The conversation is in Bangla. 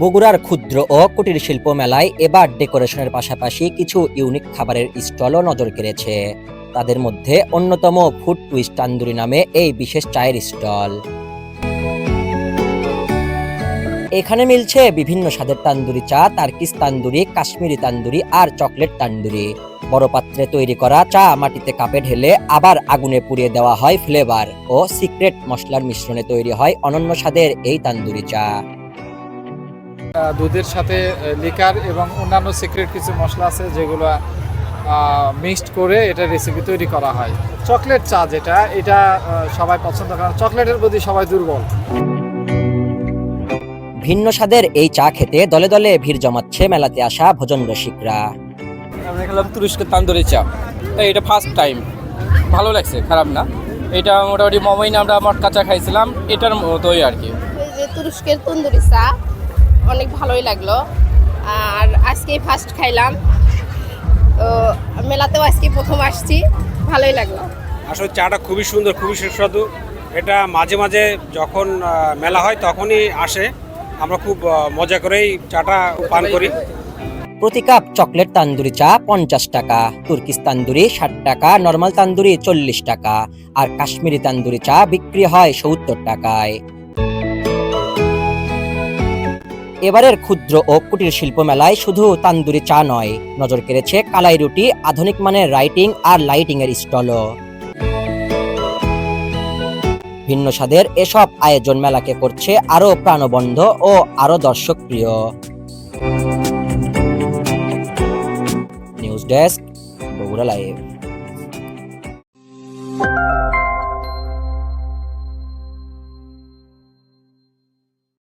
বগুড়ার ক্ষুদ্র ও কুটির শিল্প মেলায় এবার ডেকোরেশনের পাশাপাশি কিছু ইউনিক খাবারের স্টলও নজর কেড়েছে। তাদের মধ্যে অন্যতম ফুড টুইস্ট তান্দুরি নামে এই বিশেষ চায়ের স্টল। এখানে মিলছে বিভিন্ন স্বাদের তান্দুরি চা, তার্কিস তান্দুরি, কাশ্মীরি তান্দুরি আর চকলেট তান্দুরি। বড় পাত্রে তৈরি করা চা মাটিতে কাপে ঢেলে আবার আগুনে পুড়িয়ে দেওয়া হয় ফ্লেভার ও সিক্রেট মশলার মিশ্রণে তৈরি হয় অনন্য স্বাদের এই তান্দুরি চা। দুধের সাথে লিকার এবং অন্যান্য সিক্রেট কিছু মশলা আছে যেগুলো মিক্সড করে এটা রেসিপি তৈরি করা হয়। চকলেট চা যেটা এটা সবাই পছন্দ করে চকলেটের প্রতি সবাই দুর্বল। ভিন্ন স্বাদের এই চা খেতে দলে দলে ভিড় জমাচ্ছে মেলাতে আসা ভোজন রসিকরা। আমরা খেলাম তুরস্কের তান্দুরি চা। তো এটা ফার্স্ট টাইম ভালো লাগছে খারাপ না। এটা মোটামুটি মমাইন আমরা মটকা চা খাইছিলাম। এটার মতোই আর কি। তুরস্কের তন্দুরি চা অনেক ভালোই লাগল। আর আজকেই ফার্স্ট খাইলাম। তো মেলাতেও আজকে প্রথম আসছি। ভালোই লাগল। আসলে চাটা খুবই সুন্দর খুবই সুস্বাদু। এটা মাঝে মাঝে যখন মেলা হয় তখনই আসে। আমরা খুব মজা করেই চাটা পান করি। প্রতি কাপ চকলেট তান্দুরি চা পঞ্চাশ টাকা তুর্কিস তান্দুরি ষাট টাকা নর্মাল তান্দুরি চল্লিশ টাকা আর কাশ্মীরি তান্দুরি চা বিক্রি হয় সত্তর টাকায়। এবারের ক্ষুদ্র ও কুটির শিল্প মেলায় শুধু তান্দুরি চা নয়, নজর কেড়েছে কালাই রুটি, আধুনিক মানের রাইটিং আর লাইটিং এর স্টলও। ভিন্ন স্বাদের এসব আয়োজন মেলাকে করছে আরও প্রাণবন্ধ ও আরও দর্শক প্রিয় নিউজ ডেস্ক, বগুড়া লাইভ।